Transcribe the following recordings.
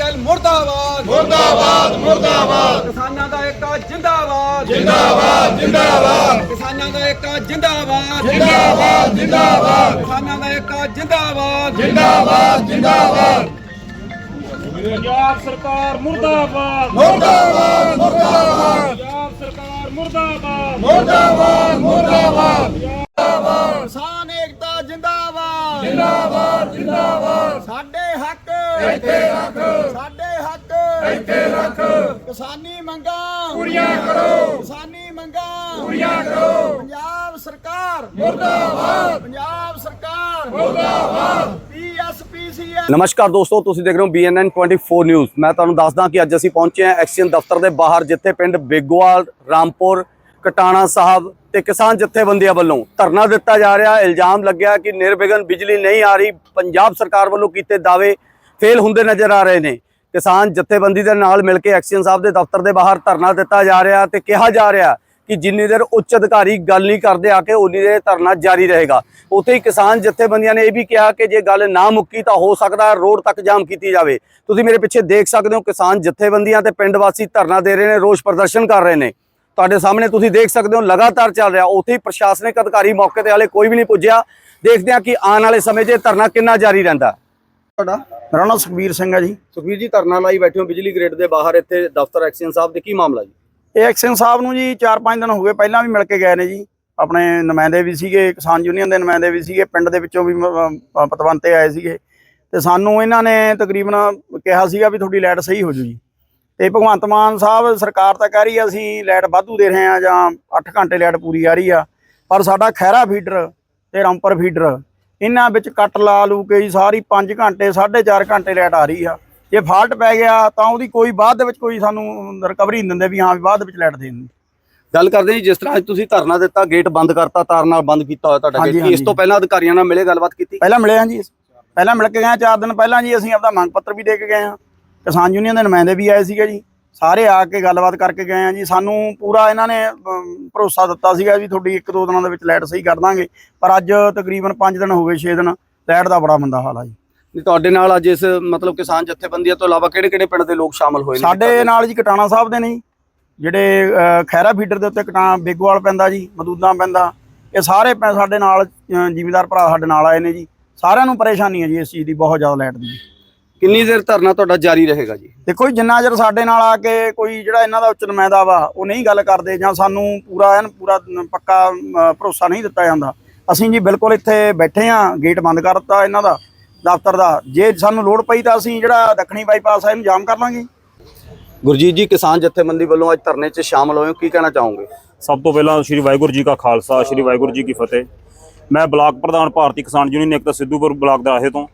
L ਮੁਰਦਾਬਾਦ। ਮੁਰਦਾਬਾਦ ਮੁਰਦਾਬਾਦ। ਕਿਸਾਨਾਂ ਦਾ ਏਕਾ ਜਿੰਦਾਬਾਦ। ਜਿੰਦਾਬਾਦ ਜਿੰਦਾਬਾਦ। ਕਿਸਾਨਾਂ ਦਾ ਏਕਾ ਜਿੰਦਾਬਾਦ। ਜਿੰਦਾਬਾਦ ਜਿੰਦਾਬਾਦ। ਕਿਸਾਨਾਂ ਦਾ ਏਕਾ ਜਿੰਦਾਬਾਦ। ਜਿੰਦਾਬਾਦ ਜਿੰਦਾਬਾਦ। ਪੰਜਾਬ ਸਰਕਾਰ ਮੁਰਦਾਬਾਦ। ਮੁਰਦਾਬਾਦ ਮੁਰਦਾਬਾਦ। ਪੰਜਾਬ ਸਰਕਾਰ ਮੁਰਦਾਬਾਦ। ਮੁਰਦਾਬਾਦ ਮੁਰਦਾਬਾਦ। ਕਿਸਾਨ ਏਕਤਾ ਜਿੰਦਾਬਾਦ। ਜਿੰਦਾਬਾਦ। ਇੱਥੇ ਰੱਖ। ਸਾਡੇ ਹੱਕ। ਇੱਥੇ ਰੱਖ। ਕਿਸਾਨੀ ਮੰਗਾਂ। ਪੂਰੀਆਂ ਕਰੋ। ਕਿਸਾਨੀ ਮੰਗਾਂ। ਪੂਰੀਆਂ ਕਰੋ। ਪੰਜਾਬ ਸਰਕਾਰ। ਮੁਰਦਾਬਾਦ। ਪੰਜਾਬ ਸਰਕਾਰ। ਮੁਰਦਾਬਾਦ। ਪੀਐਸਪੀਸੀਐਲ। ਨਮਸਕਾਰ ਦੋਸਤੋ ਤੁਸੀਂ ਦੇਖ ਰਹੇ ਹੋ BNN 24 ਨਿਊਜ਼ ਮੈਂ ਤੁਹਾਨੂੰ ਦੱਸਦਾ ਕਿ ਅੱਜ ਅਸੀਂ ਪਹੁੰਚੇ ਹਾਂ ਐਕਸੀਅਨ ਦਫ਼ਤਰ ਦੇ ਬਾਹਰ ਜਿੱਥੇ ਪਿੰਡ ਬੇਗੋਵਾਲ ਰਾਮਪੁਰ ਕਟਾਣਾ ਸਾਹਿਬ ਤੇ ਕਿਸਾਨ ਜਥੇਬੰਦੀਆਂ ਵੱਲੋਂ ਧਰਨਾ ਦਿੱਤਾ ਜਾ ਰਿਹਾ। ਇਲਜ਼ਾਮ ਲੱਗਿਆ ਕਿ ਨਿਰਵਿਘਨ ਬਿਜਲੀ ਨਹੀਂ ਆ ਰਹੀ। ਪੰਜਾਬ ਸਰਕਾਰ ਵੱਲੋਂ ਕੀਤੇ ਦਾਅਵੇ ਫੇਲ ਹੁੰਦੇ ਨਜ਼ਰ ਆ ਰਹੇ ਨੇ। ਕਿਸਾਨ ਜਥੇਬੰਦੀ ਦੇ ਨਾਲ ਮਿਲ ਕੇ ਐਕਸੀਅਨ ਸਾਹਿਬ ਦੇ ਦਫ਼ਤਰ ਦੇ ਬਾਹਰ ਧਰਨਾ ਦਿੱਤਾ ਜਾ ਰਿਹਾ ਤੇ ਕਿਹਾ ਜਾ ਰਿਹਾ ਕਿ ਜਿੰਨੀ ਦੇਰ ਉੱਚ ਅਧਿਕਾਰੀ ਗੱਲ ਨਹੀਂ ਕਰਦੇ ਆ ਕੇ ਉਨੀ ਦੇਰ ਧਰਨਾ ਜਾਰੀ ਰਹੇਗਾ। ਉੱਥੇ ਹੀ ਕਿਸਾਨ ਜਥੇਬੰਦੀਆਂ ਨੇ ਇਹ ਵੀ ਕਿਹਾ ਕਿ ਜੇ ਗੱਲ ਨਾ ਮੁੱਕੀ ਤਾਂ ਹੋ ਸਕਦਾ ਰੋਡ ਤੱਕ ਜਾਮ ਕੀਤੀ ਜਾਵੇ। ਤੁਸੀਂ ਮੇਰੇ ਪਿੱਛੇ ਦੇਖ ਸਕਦੇ ਹੋ ਕਿਸਾਨ ਜਥੇਬੰਦੀਆਂ ਤੇ ਪਿੰਡ ਵਾਸੀ ਧਰਨਾ ਦੇ ਰਹੇ ਨੇ, ਰੋਸ ਪ੍ਰਦਰਸ਼ਨ ਕਰ ਰਹੇ ਨੇ। ਤੁਹਾਡੇ ਸਾਹਮਣੇ ਤੁਸੀਂ ਦੇਖ ਸਕਦੇ ਹੋ ਲਗਾਤਾਰ ਚੱਲ ਰਿਹਾ। ਉੱਥੇ ਹੀ ਪ੍ਰਸ਼ਾਸਨਿਕ ਅਧਿਕਾਰੀ ਮੌਕੇ ਤੇ ਹਾਲੇ ਕੋਈ ਵੀ ਨਹੀਂ ਪੁੱਜਿਆ। ਦੇਖਦੇ ਹਾਂ ਕਿ ਆਉਣ ਵਾਲੇ ਸਮੇਂ 'ਚ ਇਹ ਧਰਨਾ ਕਿੰਨਾ ਜਾਰੀ ਰਹਿੰਦਾ। ਤੁਹਾਡਾ? ਮੇਰਾ ਨਾਮ ਸੁਖਬੀਰ ਸਿੰਘ ਹੈ ਜੀ। ਸੁਖਵੀਰ ਜੀ ਧਰਨਾ ਲਾਈ ਬੈਠੇ ਹੋ ਬਿਜਲੀ ਗ੍ਰਿਡ ਦੇ ਬਾਹਰ ਇੱਥੇ ਦਫ਼ਤਰ ਐਕਸੀਅਨ ਸਾਹਿਬ ਦੇ ਕੀ ਮਾਮਲਾ ਜੀ? ਇਹ ਐਕਸ਼ਨ ਸਾਹਿਬ ਨੂੰ ਜੀ 4-5 ਦਿਨ ਹੋ ਗਏ ਪਹਿਲਾਂ ਵੀ ਮਿਲ ਕੇ ਗਏ ਨੇ ਜੀ। ਆਪਣੇ ਨੁਮਾਇੰਦੇ ਵੀ ਸੀਗੇ ਕਿਸਾਨ ਯੂਨੀਅਨ ਦੇ ਨੁਮਾਇੰਦੇ ਵੀ ਸੀਗੇ ਪਿੰਡ ਦੇ ਵਿੱਚੋਂ ਵੀ ਪਤਵੰਤੇ ਆਏ ਸੀਗੇ। ਤੇ ਸਾਨੂੰ ਇਹਨਾਂ ਨੇ ਤਕਰੀਬਨ ਕਿਹਾ ਸੀਗਾ ਵੀ ਤੁਹਾਡੀ ਲਾਈਟ ਸਹੀ ਹੋ ਜੂ ਜੀ। ਤੇ ਭਗਵੰਤ ਮਾਨ ਸਾਹਿਬ ਸਰਕਾਰ ਤਾਂ ਕਹਿ ਰਹੀ ਆ ਅਸੀਂ ਲਾਈਟ ਵਾਧੂ ਦੇ ਰਹੇ ਆ ਜਾਂ 8 ਘੰਟੇ ਲਾਈਟ ਪੂਰੀ ਆ ਰਹੀ ਆ ਪਰ ਸਾਡਾ ਖੈਰਾ ਫੀਡਰ ਤੇ ਰਾਮਪੁਰ ਫੀਡਰ ਇਹਨਾਂ ਵਿੱਚ ਕੱਟ ਲਾ ਲੂ ਕੇ ਜੀ ਸਾਰੀ 5 ਘੰਟੇ 4.5 ਘੰਟੇ ਲਾਈਟ ਆ ਰਹੀ ਆ। ਜੇ ਫਾਲਟ ਪੈ ਗਿਆ ਤਾਂ ਉਹਦੀ ਕੋਈ ਬਾਅਦ ਦੇ ਵਿੱਚ ਕੋਈ ਸਾਨੂੰ ਰਿਕਵਰੀ ਨਹੀਂ ਦਿੰਦੇ ਵੀ ਹਾਂ ਵੀ ਬਾਅਦ ਵਿੱਚ ਲਾਈਟ ਦੇ ਦਿੰਦੇ। ਗੱਲ ਕਰਦੇ ਜੀ ਜਿਸ ਤਰ੍ਹਾਂ ਅੱਜ ਤੁਸੀਂ ਧਰਨਾ ਦਿੱਤਾ ਗੇਟ ਬੰਦ ਕਰਤਾ ਤਾਰ ਨਾਲ ਬੰਦ ਕੀਤਾ ਹੋਇਆ ਤੁਹਾਡਾ ਗੇਟ ਇਸ। ਤੋਂ ਪਹਿਲਾਂ ਅਧਿਕਾਰੀਆਂ ਨਾਲ ਮਿਲੇ ਗੱਲਬਾਤ ਕੀਤੀ? ਪਹਿਲਾਂ ਮਿਲੇ ਹਾਂ ਜੀ। ਪਹਿਲਾਂ ਮਿਲ ਕੇ ਗਏ ਹਾਂ ਚਾਰ ਦਿਨ ਪਹਿਲਾਂ ਜੀ ਅਸੀਂ ਆਪਦਾ ਮੰਗ ਪੱਤਰ ਵੀ ਦੇ ਕੇ ਗਏ ਹਾਂ ਕਿਸਾਨ ਯੂਨੀਅਨ ਦੇ ਨੁਮਾਇੰਦੇ ਵੀ ਆਏ ਸੀਗੇ ਜੀ। ਸਾਰੇ ਆ ਕੇ ਗੱਲਬਾਤ ਕਰਕੇ ਗਏ ਹਾਂ ਜੀ। ਸਾਨੂੰ ਪੂਰਾ ਇਹਨਾਂ ਨੇ ਭਰੋਸਾ ਦਿੱਤਾ ਸੀਗਾ ਵੀ ਤੁਹਾਡੀ ਇੱਕ ਦੋ ਦਿਨਾਂ ਦੇ ਵਿੱਚ ਲਾਈਟ ਸਹੀ ਕਰ ਦਾਂਗੇ। ਪਰ ਅੱਜ ਤਕਰੀਬਨ 5 ਦਿਨ ਹੋ ਗਏ 6 ਦਿਨ। ਲਾਈਟ ਦਾ ਬੜਾ ਮੰਦਾ ਹਾਲ ਆ ਜੀ। ਤੁਹਾਡੇ ਨਾਲ ਅੱਜ ਇਸ ਮਤਲਬ ਕਿਸਾਨ ਜਥੇਬੰਦੀਆਂ ਤੋਂ ਇਲਾਵਾ ਕਿਹੜੇ ਕਿਹੜੇ ਪਿੰਡ ਦੇ ਲੋਕ ਸ਼ਾਮਲ ਹੋਏ ਨੇ? ਸਾਡੇ ਨਾਲ ਜੀ ਕਟਾਣਾ ਸਾਹਿਬ ਦੇ ਨੇ ਜਿਹੜੇ ਖੈਰਾ ਫੀਡਰ ਦੇ ਉੱਤੇ ਕਟਾਣਾ ਬੇਗੋਵਾਲ ਪੈਂਦਾ ਜੀ ਮਦੂਦਾਂ ਪੈਂਦਾ। ਇਹ ਸਾਰੇ ਪੈ- ਸਾਡੇ ਨਾਲ ਜ਼ਿਮੀਦਾਰ ਭਰਾ ਸਾਡੇ ਨਾਲ ਆਏ ਨੇ ਜੀ। ਸਾਰਿਆਂ ਨੂੰ ਪਰੇਸ਼ਾਨੀ ਹੈ ਜੀ ਇਸ ਚੀਜ਼ ਦੀ ਬਹੁਤ ਜ਼ਿਆਦਾ ਲਾਈਟ ਦੀ। ਕਿੰਨੀ ਦੇਰ ਧਰਨਾ ਤੁਹਾਡਾ ਜਾਰੀ ਰਹੇਗਾ ਜੀ? ਦੇਖੋ ਜੀ ਜਿੰਨਾ ਚਿਰ ਸਾਡੇ ਨਾਲ ਆ ਕੇ ਕੋਈ ਜਿਹੜਾ ਇਹਨਾਂ ਦਾ ਉੱਚ ਨੁਮਾਇੰਦਾ ਵਾ ਉਹ ਨਹੀਂ ਗੱਲ ਕਰਦੇ ਜਾਂ ਸਾਨੂੰ ਪੂਰਾ ਐਨ ਪੂਰਾ ਨ- ਪੱਕਾ ਅਮ, ਭਰੋਸਾ ਨਹੀਂ ਦਿੱਤਾ ਜਾਂਦਾ ਅਸੀਂ ਜੀ ਬਿਲਕੁਲ ਇੱਥੇ ਬੈਠੇ ਆ ਗੇਟ ਬੰਦ ਕਰ ਦਿੱਤਾ ਇਹਨਾਂ ਦਾ ਦਫ਼ਤਰ ਦਾ। ਜੇ ਸਾਨੂੰ ਲੋੜ ਪਈ ਤਾਂ ਅਸੀਂ ਜਿਹੜਾ ਦੱਖਣੀ ਬਾਈਪਾਸ ਹੈ ਇਹਨੂੰ ਜਾਮ ਕਰ ਲਾਂਗੇ। ਗੁਰਜੀਤ ਜੀ ਕਿਸਾਨ ਜਥੇਬੰਦੀ ਵੱਲੋਂ ਅੱਜ ਧਰਨੇ 'ਚ ਸ਼ਾਮਲ ਹੋਏ ਹੋ ਕੀ ਕਹਿਣਾ ਚਾਹੋਗੇ? ਸਭ ਤੋਂ ਪਹਿਲਾਂ ਸ਼੍ਰੀ ਵਾਹਿਗੁਰੂ ਜੀ ਕਾ ਖਾਲਸਾ ਸ਼੍ਰੀ ਵਾਹਿਗੁਰੂ ਜੀ ਕੀ ਫਤਿਹ। ਮੈਂ ਬਲਾਕ ਪ੍ਰਧਾਨ ਭਾਰਤੀ ਕਿਸਾਨ ਯੂਨੀਅਨ ਏਕਤਾ ਸਿੱਧੂਪੁਰ ਬਲਾਕ ਦਾ ਰਾਹੇ ਤੋਂ।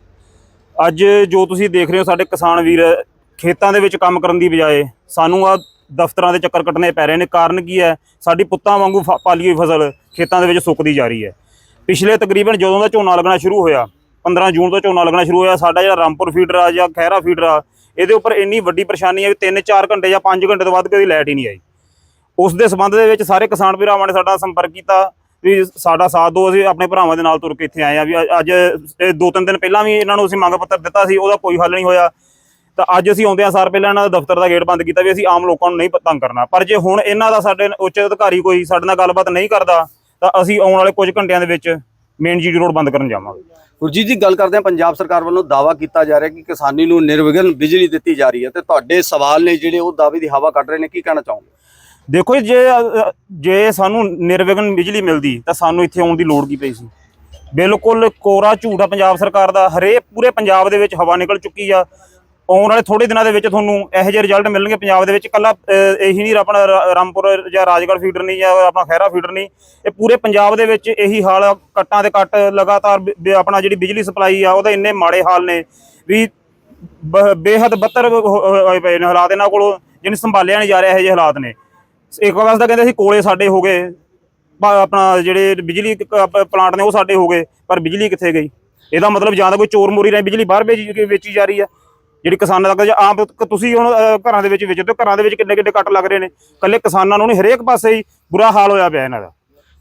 ਅੱਜ ਜੋ ਤੁਸੀਂ ਦੇਖ ਰਹੇ ਹੋ ਸਾਡੇ ਕਿਸਾਨ ਵੀਰ, ਖੇਤਾਂ ਦੇ ਵਿੱਚ ਕੰਮ ਕਰਨ ਦੀ ਬਜਾਏ ਸਾਨੂੰ ਆ ਦਫ਼ਤਰਾਂ ਦੇ ਚੱਕਰ ਕੱਟਣੇ ਪੈ ਰਹੇ ਨੇ। ਕਾਰਨ ਕੀ ਹੈ? ਸਾਡੀ ਪੁੱਤਾਂ ਵਾਂਗੂ ਫ- ਪਾਲੀ ਹੋਈ ਫਸਲ ਖੇਤਾਂ ਦੇ ਵਿੱਚ ਸੁੱਕਦੀ ਜਾ ਰਹੀ ਹੈ। ਪਿਛਲੇ ਤਕਰੀਬਨ ਜਦੋਂ ਦਾ ਝੋਨਾ ਲੱਗਣਾ ਸ਼ੁਰੂ ਹੋਇਆ 15 ਜੂਨ ਤੋਂ ਝੋਨਾ ਲੱਗਣਾ ਸ਼ੁਰੂ ਹੋਇਆ, ਸਾਡਾ ਜਿਹੜਾ ਰਾਮਪੁਰ ਫੀਡਰ ਆ ਜਾਂ ਖਹਿਰਾ ਫੀਡਰ ਆ, ਇਹਦੇ ਉੱਪਰ ਇੰਨੀ ਵੱਡੀ ਪਰੇਸ਼ਾਨੀ ਹੈ ਵੀ 3-4 ਘੰਟੇ ਜਾਂ 5 ਘੰਟੇ ਤੋਂ ਬਾਅਦ ਕਦੀ ਲਾਈਟ ਹੀ ਨਹੀਂ ਆਈ। ਉਸ ਦੇ ਸੰਬੰਧ ਦੇ ਵਿੱਚ ਸਾਰੇ ਕਿਸਾਨ ਭਰਾਵਾਂ ਨੇ ਸਾਡਾ ਸੰਪਰਕ ਕੀਤਾ। ਵੀ ਸਾਡਾ ਸਾਥ ਦਿਓ, ਅਸੀਂ ਆਪਣੇ ਭਰਾਵਾਂ ਦੇ ਨਾਲ ਤੁਰ ਕੇ ਇੱਥੇ ਆਏ ਆ ਵੀ ਅੱਜ ਇਹ ਦੋ ਤਿੰਨ ਦਿਨ ਪਹਿਲਾਂ ਵੀ ਇਹਨਾਂ ਨੂੰ ਅਸੀਂ ਮੰਗ ਪੱਤਰ ਦਿੱਤਾ ਸੀ, ਉਹਦਾ ਕੋਈ ਹੱਲ ਨਹੀਂ ਹੋਇਆ। ਤਾਂ ਅੱਜ ਅਸੀਂ ਆਉਂਦਿਆਂ ਸਾਰ ਪਹਿਲਾਂ ਇਹਨਾਂ ਦਾ ਦਫ਼ਤਰ ਦਾ ਗੇਟ ਬੰਦ ਕੀਤਾ ਵੀ ਅਸੀਂ ਆਮ ਲੋਕਾਂ ਨੂੰ ਨਹੀਂ ਤੰਗ ਕਰਨਾ। ਪਰ ਜੇ ਹੁਣ ਇਹਨਾਂ ਦਾ ਸਾਡੇ ਉੱਚ ਅਧਿਕਾਰੀ ਕੋਈ ਸਾਡੇ ਨਾਲ ਗੱਲਬਾਤ ਨਹੀਂ ਕਰਦਾ, ਤਾਂ ਅਸੀਂ ਆਉਣ ਵਾਲੇ ਕੁਝ ਘੰਟਿਆਂ ਦੇ ਵਿੱਚ ਮੇਨ ਜੀਡੀ ਰੋਡ ਬੰਦ ਕਰਨ ਜਾਵਾਂਗੇ। ਗੁਰਜੀਤ ਜੀ, ਗੱਲ ਕਰਦੇ ਹਾਂ, ਪੰਜਾਬ ਸਰਕਾਰ ਵੱਲੋਂ ਦਾਵਾ ਕੀਤਾ ਜਾ ਰਿਹਾ ਕਿ ਕਿਸਾਨੀ ਨੂੰ ਨਿਰਵਿਘਨ ਬਿਜਲੀ ਦਿੱਤੀ ਜਾ ਰਹੀ ਹੈ ਤੇ ਤੁਹਾਡੇ ਸਵਾਲ ਨੇ ਜਿਹੜੇ ਉਹ ਦਾਅਵੇ ਦੀ ਹਵਾ ਕੱਢ ਰਹੇ ਨੇ, ਕੀ ਕਹਿਣਾ ਚਾਹੋਗੇ? ਦੇਖੋ ਜੀ, ਜੇ ਜੇ ਸਾਨੂੰ ਨਿਰਵਿਘਨ ਬਿਜਲੀ ਮਿਲਦੀ ਤਾਂ ਸਾਨੂੰ ਇੱਥੇ ਆਉਣ ਦੀ ਲੋੜ ਕੀ ਪਈ ਸੀ? ਬਿਲਕੁਲ ਕੋਰਾ ਝੂਠ ਆ ਪੰਜਾਬ ਸਰਕਾਰ ਦਾ। ਹਰੇ ਪੂਰੇ ਪੰਜਾਬ ਦੇ ਵਿੱਚ ਹਵਾ ਨਿਕਲ ਚੁੱਕੀ ਆ। ਆਉਣ ਵਾਲੇ ਥੋੜੇ ਦਿਨਾਂ ਦੇ ਵਿੱਚ ਤੁਹਾਨੂੰ ਇਹੋ ਜਿਹੇ ਰਿਜ਼ਲਟ ਮਿਲਣਗੇ ਪੰਜਾਬ ਦੇ ਵਿੱਚ। ਕੱਲਾ ਇਹੀ ਨਹੀਂ ਆਪਣਾ ਰਾ- ਰਾਮਪੁਰ ਜਾਂ ਰਾਜਗੜ੍ਹ ਫੀਡਰ ਨਹੀਂ ਜਾਂ ਆਪਣਾ ਖਹਿਰਾ ਫੀਡਰ ਨਹੀਂ। ਇਹ ਪੂਰੇ ਪੰਜਾਬ ਦੇ ਵਿੱਚ ਇਹੀ ਹਾਲ ਆ। ਕੱਟਾਂ ਦੇ ਕੱਟ ਲਗਾਤਾਰ ਆਪਣਾ ਜਿਹੜੀ ਬਿਜਲੀ ਸਪਲਾਈ ਆ ਉਹਦੇ ਇੰਨੇ ਮਾੜੇ ਹਾਲ ਨੇ ਵੀ ਬ- ਬੇਹੱਦ ਬੱਤਰ ਹੋਏ ਪਏ ਨੇ ਹਾਲਾਤ ਇਹਨਾਂ ਕੋਲੋਂ ਜਿਹਨੂੰ ਸੰਭਾਲਿਆ ਨਹੀਂ ਜਾ ਰਿਹਾ ਇਹੋ ਜਿਹੇ ਹਾਲਾਤ ਨੇ। ਇੱਕ ਵਾਰ ਤਾਂ ਕਹਿੰਦੇ ਸੀ ਕੋਲੇ ਸਾਡੇ ਹੋ ਗਏ। ਆਪਣਾ ਜਿਹੜੇ ਬਿਜਲੀ ਪਲਾਂਟ ਨੇ ਉਹ ਸਾਡੇ ਹੋ ਗਏ ਪਰ ਬਿਜਲੀ ਕਿੱਥੇ ਗਈ? ਇਹਦਾ ਮਤਲਬ ਜਾਂ ਤਾਂ ਕੋਈ ਚੋਰ ਮੋਰੀ ਰਾਹੀਂ ਬਿਜਲੀ ਬਾਹਰ ਕੇ ਵੇਚੀ ਜਾ ਰਹੀ ਆ। ਜਿਹੜੀ ਕਿਸਾਨਾਂ ਆਪ ਕ- ਤੁਸੀਂ ਹੁਣ ਘਰਾਂ ਦੇ ਵਿੱਚ ਵੇਚਦੇ ਹੋ ਘਰਾਂ ਦੇ ਵਿੱਚ ਕਿੰਨੇ ਕਿੰਨੇ ਕੱਟ ਲੱਗ ਰਹੇ ਨੇ। ਕੱਲੇ ਕਿਸਾਨਾਂ ਨੂੰ ਨਹੀਂ ਹਰੇਕ ਪਾਸੇ ਹੀ ਬੁਰਾ ਹਾਲ ਹੋਇਆ ਪਿਆ ਇਹਨਾਂ ਦਾ।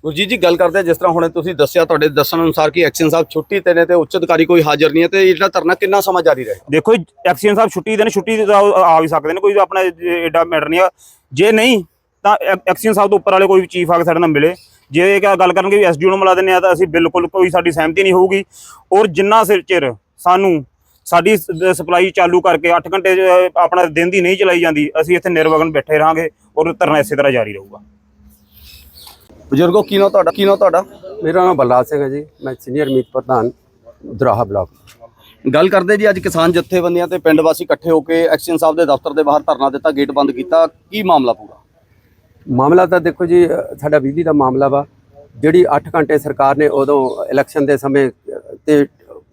ਗੁਰਜੀਤ ਜੀ ਗੱਲ ਕਰਦੇ ਜਿਸ ਤਰ੍ਹਾਂ ਹੁਣੇ ਤੁਸੀਂ ਦੱਸਿਆ ਤੁਹਾਡੇ ਦੱਸਣ ਅਨੁਸਾਰ ਕਿ ਐਕਸ਼ਨ ਸਾਹਿਬ ਛੁੱਟੀ ਤੇ ਨੇ ਤੇ ਉੱਚ ਅਧਿਕਾਰੀ ਕੋਈ ਹਾਜ਼ਰ ਨਹੀਂ ਹੈ ਤੇ ਇਹਦਾ ਧਰਨਾ ਕਿੰਨਾ ਸਮਾਂ ਜਾਰੀ ਰਹੇ? ਦੇਖੋ ਐਕਸੀਅਨ ਸਾਹਿਬ ਛੁੱਟੀ ਦੇ ਨੇ ਛੁੱਟੀ ਤੇ ਤਾਂ ਆ ਵੀ ਸਕਦੇ ਨੇ ਕੋਈ ਆਪਣਾ ਐਡਾ ਮੈਟਰ ਨਹੀਂ ਆ। ਜੇ ਨਹੀਂ ਤਾਂ ਐਕਸੀਅਨ ਸਾਹਿਬ ਤੋਂ ਉੱਪਰ ਵਾਲੇ ਕੋਈ ਵੀ ਚੀਫ ਆ ਕੇ ਸਾਡੇ ਨਾਲ ਮਿਲੇ। ਜੇ ਇਹ ਗੱਲ ਕਰਨਗੇ ਵੀ ਐਸਡੀਓ ਨੂੰ ਮਿਲਾ ਦਿੰਦੇ ਆ ਤਾਂ ਅਸੀਂ ਬਿਲਕੁਲ ਕੋਈ ਸਾਡੀ ਸਹਿਮਤੀ ਨਹੀਂ ਹੋਊਗੀ। ਔਰ ਜਿੰਨਾ ਸਿਰ ਚਿਰ ਸਾਨੂੰ ਸਾਡੀ ਸਪਲਾਈ ਚਾਲੂ ਕਰਕੇ 8 ਘੰਟੇ ਆਪਣਾ ਦਿਨ ਦੀ ਨਹੀਂ ਚਲਾਈ ਜਾਂਦੀ ਅਸੀਂ ਇੱਥੇ ਨਿਰਵਗਨ ਬੈਠੇ ਰਹਾਂਗੇ ਔਰ ਧਰਨਾ ਇਸੇ ਤਰ੍ਹਾਂ ਜਾਰੀ ਰਹੂਗਾ। ਬਜ਼ੁਰਗੋ ਕੀ ਨਾ ਤੁਹਾਡਾ? ਕੀ ਨਾ ਤੁਹਾਡਾ? ਮੇਰਾ ਨਾਮ ਬਲਰਾਜ ਸਿੰਘ ਹੈ ਜੀ। ਮੈਂ ਸੀਨੀਅਰ ਮੀਤ ਪ੍ਰਧਾਨ ਦਰਾਹਾ ਬਲਾਕ। ਗੱਲ ਕਰਦੇ ਜੀ ਅੱਜ ਕਿਸਾਨ ਜਥੇਬੰਦੀਆਂ ਤੇ ਪਿੰਡ ਵਾਸੀ ਇਕੱਠੇ ਹੋ ਕੇ ਐਕਸ਼ਨ ਸਾਹਿਬ ਦੇ ਦਫ਼ਤਰ ਦੇ ਬਾਹਰ ਧਰਨਾ ਦਿੱਤਾ ਗੇਟ ਬੰਦ ਕੀਤਾ। ਕੀ ਮਾਮਲਾ ਪੂਰਾ? ਮਾਮਲਾ ਤਾਂ ਦੇਖੋ ਜੀ ਸਾਡਾ ਬਿਜਲੀ ਦਾ ਮਾਮਲਾ ਵਾ। ਜਿਹੜੀ 8 ਘੰਟੇ ਸਰਕਾਰ ਨੇ ਉਦੋਂ ਇਲੈਕਸ਼ਨ ਦੇ ਸਮੇਂ ਅ, ਤੇ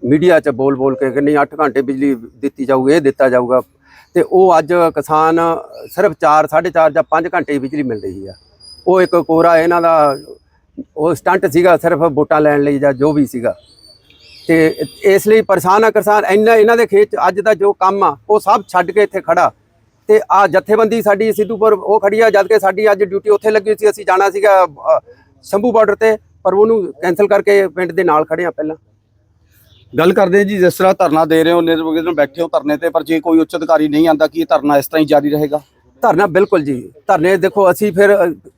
ਮੀਡੀਆ 'ਚ ਬੋਲ ਬੋਲ ਕੇ ਕਿ ਨਹੀਂ 8 ਘੰਟੇ ਬਿਜਲੀ ਦਿੱਤੀ ਜਾਊਗੀ ਇਹ ਦਿੱਤਾ ਜਾਊਗਾ। ਤੇ ਉਹ ਅੱਜ ਕਿਸਾਨ ਸਿਰਫ 4 4.5 ਜਾਂ 5 ਘੰਟੇ ਬਿਜਲੀ ਮਿਲ ਰਹੀ ਆ। ਉਹ ਇੱਕ ਕੋਰਾ ਇਹਨਾਂ ਦਾ ਉਹ ਸਟੰਟ ਸੀਗਾ ਸਿਰਫ ਵੋਟਾਂ ਲੈਣ ਲਈ ਜਾਂ ਜੋ ਵੀ ਸੀਗਾ। ਤੇ ਇਸ ਲਈ ਪਰੇਸ਼ਾਨ ਆ ਕਿਸਾਨ। ਇੰਨਾ ਇਹਨਾਂ ਦੇ ਖੇਤ 'ਚ ਅੱਜ ਦਾ ਜੋ ਕੰਮ ਆ ਉਹ ਸਭ ਛੱਡ ਕੇ ਇੱਥੇ ਖੜਾ। ਤੇ ਆ ਜਥੇਬੰਦੀ ਸਾਡੀ ਸਿੱਧੂਪੁਰ ਉਹ ਖੜੀ ਆ ਜਦ ਕਿ ਸਾਡੀ ਅੱਜ ਡਿਊਟੀ ਉੱਥੇ ਲੱਗੀ ਸੀ ਅਸੀਂ ਜਾਣਾ ਸੀਗਾ ਸ਼ੰਭੂ ਬਾਰਡਰ ਤੇ ਪਰ ਉਹਨੂੰ ਕੈਨਸਲ ਕਰਕੇ ਪਿੰਡ ਦੇ ਨਾਲ ਖੜੇ ਆ ਪਹਿਲਾਂ। ਗੱਲ ਕਰਦੇ ਹਾਂ ਜੀ ਜਿਸ ਤਰ੍ਹਾਂ ਧਰਨਾ ਦੇ ਰਹੇ ਹੋ ਨਿਰਵਿਘਨ ਬੈਠੇ ਹੋ ਧਰਨੇ ਤੇ ਪਰ ਜੇ ਕੋਈ ਉੱਚ ਅਧਿਕਾਰੀ ਨਹੀਂ ਆਂਦਾ ਕੀ ਇਹ ਧਰਨਾ ਇਸ ਤਰ੍ਹਾਂ ਹੀ ਜਾਰੀ ਰਹੇਗਾ? ਧਰਨਾ ਬਿਲਕੁਲ ਜੀ ਧਰਨੇ ਦੇਖੋ ਅਸੀਂ ਫਿਰ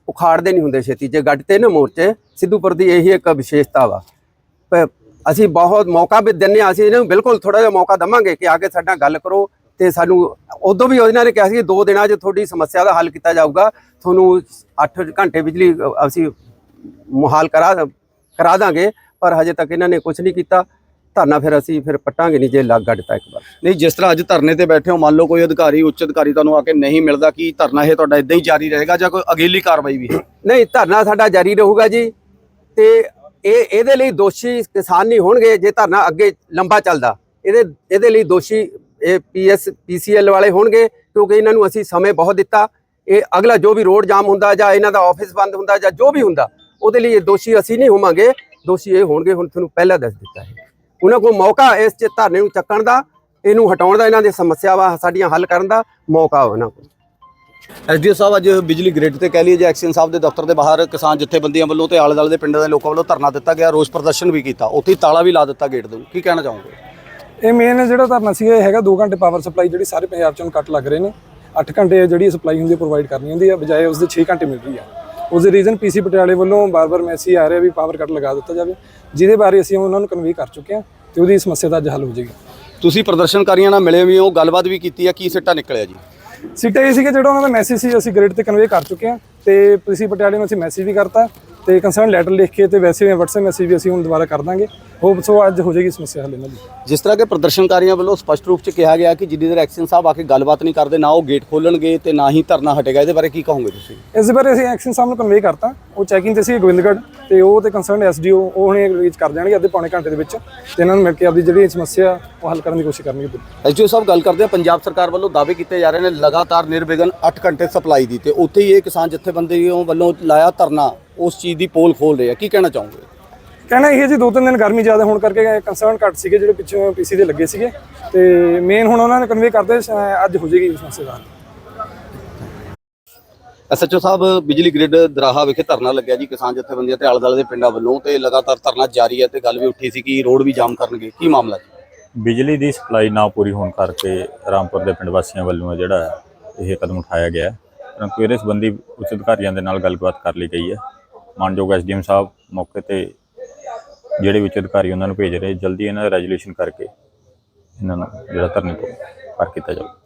ਉਖਾੜਦੇ ਨਹੀਂ ਹੁੰਦੇ ਛੇਤੀ। ਜੇ ਗੱਡ ਤੇ ਨਾ ਮੋਰਚੇ ਸਿੱਧੂਪੁਰ ਦੀ ਇਹੀ ਇੱਕ ਵਿਸ਼ੇਸ਼ਤਾ ਵਾ। ਅਸੀਂ ਬਹੁਤ ਮੌਕਾ ਵੀ ਦਿੰਨੇ ਆ ਅਸੀਂ ਇਹਨਾਂ ਨੂੰ ਬਿਲਕੁਲ ਥੋੜਾ ਜਿਹਾ ਮੌਕਾ ਦਵਾਂਗੇ ਕਿ ਆ ਕੇ ਸਾਡੇ ਗੱਲ ਕਰੋ ਤੇ ਸਾਨੂੰ ਉਦੋਂ ਵੀ ਉਹਨਾਂ ਨੇ ਕਿਹਾ ਸੀ ਕਿ ਦੋ ਦਿਨਾਂ 'ਚ ਤੁਹਾਡੀ ਸਮੱਸਿਆ ਦਾ ਹੱਲ ਕੀਤਾ ਜਾਊਗਾ। ਤੁਹਾਨੂੰ 8 ਘੰਟੇ ਬਿਜਲੀ ਅਸੀਂ ਮੁਹਾਲ ਕਰਾ ਕਰਾ ਦਾਂਗੇ ਪਰ ਹਜੇ ਤੱਕ ਇਹਨਾਂ ਨੇ ਕੁਝ ਨਹੀਂ ਕੀਤਾ। ਧਰਨਾ ਫਿਰ ਅਸੀਂ ਫਿਰ ਪੱਟਾਂਗੇ ਨਹੀਂ ਜੇ ਲੱਗ ਗੱਡ ਤੱਕ ਬਾਰ ਨਹੀਂ ਜਿਸ ਤਰ੍ਹਾਂ ਅੱਜ ਧਰਨੇ ਤੇ ਬੈਠੇ ਹੋ ਮੰਨ ਲਓ ਕੋਈ ਅਧਿਕਾਰੀ ਉੱਚ ਅਧਿਕਾਰੀ ਤੁਹਾਨੂੰ ਆ ਕੇ ਨਹੀਂ ਮਿਲਦਾ ਕੀ ਧਰਨਾ ਇਹ ਤੁਹਾਡਾ ਇਦਾਂ ਹੀ ਜਾਰੀ ਰਹੇਗਾ ਜਾਂ ਕੋਈ ਅਗੇਲੀ ਕਾਰਵਾਈ ਵੀ ਹੈ? ਨਹੀਂ ਧਰਨਾ ਸਾਡਾ ਜਾਰੀ ਰਹੂਗਾ ਜੀ। ਤੇ ਇਹ ਇਹਦੇ ਲਈ ਦੋਸ਼ੀ ਕਿਸਾਨ ਨਹੀਂ ਹੋਣਗੇ ਜੇ ਧਰਨਾ ਅੱਗੇ ਲੰਬਾ ਚੱਲਦਾ। ਇਹਦੇ ਇਹਦੇ ਲਈ ਦੋਸ਼ੀ ਇਹ ਪੀਐਸ ਪੀਸੀਐਲ ਵਾਲੇ ਹੋਣਗੇ, ਕਿਉਂਕਿ ਇਹਨਾਂ ਨੂੰ ਅਸੀਂ ਸਮੇਂ ਬਹੁਤ ਦਿੱਤਾ। ਇਹ ਅਗਲਾ ਜੋ ਵੀ ਰੋਡ ਜਾਮ ਹੁੰਦਾ ਜਾਂ ਇਹਨਾਂ ਦਾ ਆਫਿਸ ਬੰਦ ਹੁੰਦਾ ਜਾਂ ਜੋ ਵੀ ਹੁੰਦਾ, ਉਹਦੇ ਲਈ ਇਹ ਦੋਸ਼ੀ ਅਸੀਂ ਨਹੀਂ ਹੋਵਾਂਗੇ। ਦੋਸ਼ੀ ਇਹ ਹੋਣਗੇ, ਹੁਣ ਤੁਹਾਨੂੰ ਪਹਿਲਾਂ ਦੱਸ ਦਿੱਤਾ ਹੈ। ਉਹਨਾਂ ਕੋਲ ਮੌਕਾ ਇਸ ਚ ਧਰਨੇ ਨੂੰ ਚੱਕਣ ਦਾ, ਇਹਨੂੰ ਹਟਾਉਣ ਦਾ, ਇਹਨਾਂ ਦੀ ਸਮੱਸਿਆਵਾਂ ਸਾਡੀਆਂ ਹੱਲ ਕਰਨ ਦਾ ਮੌਕਾ ਉਹਨਾਂ ਕੋਲ। ਐਸਡੀਓ ਸਾਹਿਬ, ਅੱਜ ਬਿਜਲੀ ਗ੍ਰਿਡ ਤੇ ਕਹਿ ਲਈਏ ਜੇ ਐਕਸ਼ਨ ਸਾਹਿਬ ਦੇ ਦਫ਼ਤਰ ਦੇ ਬਾਹਰ ਕਿਸਾਨ ਜਥੇਬੰਦੀਆਂ ਵੱਲੋਂ ਤੇ ਆਲੇ ਦੁਆਲੇ ਦੇ ਪਿੰਡਾਂ ਦੇ ਲੋਕਾਂ ਵੱਲੋਂ ਧਰਨਾ ਦਿੱਤਾ ਗਿਆ, ਰੋਸ ਪ੍ਰਦਰਸ਼ਨ ਵੀ ਕੀਤਾ, ਉੱਥੇ ਹੀ ਤਾਲਾ ਵੀ ਲਾ ਦਿੱਤਾ ਗੇਟ ਦੇ ਕੀ ਕਹਿਣਾ ਚਾਹੋਗੇ? ਇਹ ਮੇਨ ਜਿਹੜਾ ਧਰਨਾ ਸੀਗਾ ਇਹ ਹੈਗਾ 2 ਘੰਟੇ ਪਾਵਰ ਸਪਲਾਈ ਜਿਹੜੀ ਸਾਰੇ ਪੰਜਾਬ ਚ ਕੱਟ ਲੱਗ ਰਹੇ ਨੇ। 8 ਘੰਟੇ ਜਿਹੜੀ ਸਪਲਾਈ ਹੁੰਦੀ ਹੈ ਪ੍ਰੋਵਾਈਡ ਕਰਨੀ ਹੁੰਦੀ ਹੈ ਬਜਾਏ ਉਸ ਦੇ 6 ਘੰਟੇ ਮਿਲ ਰਹੀ ਆ ਉਸ ਦੇ ਰੀਜ਼ਨ ਪੀਸੀ ਪਟਿਆਲੇ ਵੱਲੋਂ ਬਾਰ-ਬਾਰ ਮੈਸੇਜ ਆ ਰਿਹਾ ਵੀ ਪਾਵਰ ਕੱਟ ਲਗਾ ਦਿੱਤਾ ਜਾਵੇ ਜਿਹਦੇ ਬਾਰੇ ਅਸੀਂ ਉਹਨਾਂ ਨੂੰ ਕਨਵੇ ਕਰ ਚੁੱਕੇ ਹਾਂ ਤੇ ਉਹਦੀ ਸਮੱਸਿਆ ਦਾ ਅੱਜ ਹੱਲ ਹੋ ਜਾਏਗਾ। ਤੁਸੀਂ ਪ੍ਰਦਰਸ਼ਨਕਾਰੀਆਂ ਨਾਲ ਮਿਲੇ ਵੀ ਹੋ ਗੱਲਬਾਤ ਵੀ ਕੀਤੀ ਹੈ ਕੀ ਸਿੱਟਾ ਨਿਕਲਿਆ ਜੀ? ਸਿੱਟਾ ਇਹ ਸੀਗਾ ਜਿਹੜਾ ਉਹਨਾਂ ਦਾ ਮੈਸੇਜ ਸੀ ਅਸੀਂ ਗ੍ਰਿਡ ਤੇ ਕਨਵੇ ਕਰ ਚੁੱਕੇ ਹਾਂ ਤੇ ਪੀਸੀ ਪਟਿਆਲੇ ਨੂੰ ਅਸੀਂ ਮੈਸੇਜ ਵੀ ਕਰਤਾ। ਤੇ ਕੰਸਰਨ ਲੈਟਰ ਲਿਖ ਕੇ ਤੇ ਵੈਸੇ WhatsApp ਮੈਸੇਜ ਵੀ ਅਸੀਂ ਹੁਣ ਦੁਬਾਰਾ ਕਰ ਦਾਂਗੇ। ਹੋਪ ਸੋ ਅੱਜ ਹੋ ਜਾਏਗੀ ਸਮੱਸਿਆ ਹੱਲ ਇਹਨਾਂ ਦੀ। ਜਿਸ ਤਰ੍ਹਾਂ ਕਿ ਪ੍ਰਦਰਸ਼ਨਕਾਰੀਆਂ ਵੱਲੋਂ ਸਪਸ਼ਟ ਰੂਪ 'ਚ ਕਿਹਾ ਗਿਆ ਕਿ ਜਿੰਨੀ ਦੇਰ ਐਕਸ਼ਨ ਸਾਹਿਬ ਆ ਕੇ ਗੱਲਬਾਤ ਨਹੀਂ ਕਰਦੇ ਨਾ ਉਹ ਗੇਟ ਖੋਲਣਗੇ ਤੇ ਨਾ ਹੀ ਧਰਨਾ ਹਟੇਗਾ। ਇਹਦੇ ਬਾਰੇ ਕੀ ਕਹੋਗੇ ਤੁਸੀਂ? ਇਸ ਬਾਰੇ ਅਸੀਂ ਐਕਸ਼ਨ ਸਾਹਿਬ ਨੂੰ ਕਨਵੇ ਕਰਤਾ। ਉਹ ਚੈਕਿੰਗ ਤੇ ਸੀ ਗੋਬਿੰਦਗੜ੍ਹ ਤੇ ਉਹ ਤੇ ਕੰਸਰਨ ਐਸਡੀਓ ਉਹ ਹੁਣੇ ਰੀਚ ਕਰ ਜਾਣਗੇ ਅੱਧੇ ਪੌਣੇ ਘੰਟੇ ਦੇ ਵਿੱਚ। ਤੇ ਇਹਨਾਂ ਨੂੰ ਮਿਲ ਕੇ ਆਪਦੀ ਜਿਹੜੀ ਸਮੱਸਿਆ ਉਹ ਹੱਲ ਕਰਨ ਦੀ ਕੋਸ਼ਿਸ਼ ਕਰਨਗੇ ਐਸਡੀਓ ਸਾਹਿਬ ਗੱਲ ਕਰਦੇ ਆ ਪੰਜਾਬ ਸਰਕਾਰ ਵੱਲੋਂ ਦਾਅਵੇ ਕੀਤੇ ਜਾ ਰਹੇ ਨੇ ਲਗਾਤਾਰ ਨਿਰਵਿਘਨ 8 ਘੰਟੇ ਸਪਲਾਈ ਦੀ। ਤੇ ਉੱਥੇ ਹੀ ਇਹ ਕਿਸਾਨ ਜਥੇਬੰਦੀਆਂ ਵੱਲੋਂ ਲਾਇਆ ਧਰਨਾ। ਉਸ ਚੀਜ਼ ਦੀ ਪੋਲ ਖੋਲ ਰਹੇ ਆ। ਕੀ ਕਹਿਣਾ ਚਾਹੋਗੇ? ਕਹਿਣਾ ਇਹ ਜੀ ਦੋ ਤਿੰਨ ਦਿਨ ਗਰਮੀ ਜ਼ਿਆਦਾ ਹੋਣ ਕਰਕੇ ਕੰਸਰਨ ਘੱਟ ਸੀਗੇ ਜਿਹੜੇ ਪਿੱਛੋਂ ਪੀਸੀ ਦੇ ਲੱਗੇ ਸੀਗੇ। ਤੇ ਮੇਨ ਹੁਣ ਉਹਨਾਂ ਨੇ ਕਨਵੇ ਕਰਦੇ ਅੱਜ ਹੋ ਜਾਏਗੀ ਸਮੱਸਿਆ। ਦਾ ਐਸਐਚਓ ਸਾਹਿਬ ਬਿਜਲੀ ਗ੍ਰਿਡ ਦਰਾਹਾ ਵਿਖੇ ਧਰਨਾ ਲੱਗਿਆ ਜੀ ਕਿਸਾਨ ਜਥੇਬੰਦੀਆਂ ਤੇ ਆਲੇ ਦੁਆਲੇ ਦੇ ਪਿੰਡਾਂ ਵੱਲੋਂ ਤੇ ਲਗਾਤਾਰ ਧਰਨਾ ਜਾਰੀ ਹੈ ਤੇ ਗੱਲ ਵੀ ਉੱਠੀ ਸੀ ਕਿ ਰੋਡ ਵੀ ਜਾਮ ਕਰਨਗੇ। ਕੀ ਮਾਮਲਾ ਜੀ? ਬਿਜਲੀ ਦੀ ਸਪਲਾਈ ਨਾ ਪੂਰੀ ਹੋਣ ਕਰਕੇ ਰਾਮਪੁਰ ਦੇ ਪਿੰਡ ਵਾਸੀਆਂ ਵੱਲੋਂ ਜਿਹੜਾ ਇਹ ਕਦਮ ਉਠਾਇਆ ਗਿਆ ਹੈ। ਪਰੰਤੂ ਇਹਦੇ ਸੰਬੰਧੀ ਉੱਚ ਅਧਿਕਾਰੀਆਂ ਦੇ ਨਾਲ ਗੱਲਬਾਤ ਕਰ ਲਈ ਗਈ ਹੈ। ਮਾਨਯੋਗ ਐਸਡੀਐਮ ਸਾਹਿਬ ਮੌਕੇ ਤੇ ਜਿਹੜੇ ਵੀ ਉੱਚ ਅਧਿਕਾਰੀ ਉਹਨਾਂ ਨੂੰ ਭੇਜ ਰਹੇ, ਜਲਦੀ ਇਹਨਾਂ ਦਾ ਰੈਜੂਲੇਸ਼ਨ ਕਰਕੇ ਇਹਨਾਂ ਨੂੰ ਜਿਹੜਾ ਧਰਨੇ ਤੋਂ ਪਰ ਕੀਤਾ ਜਾਵੇ।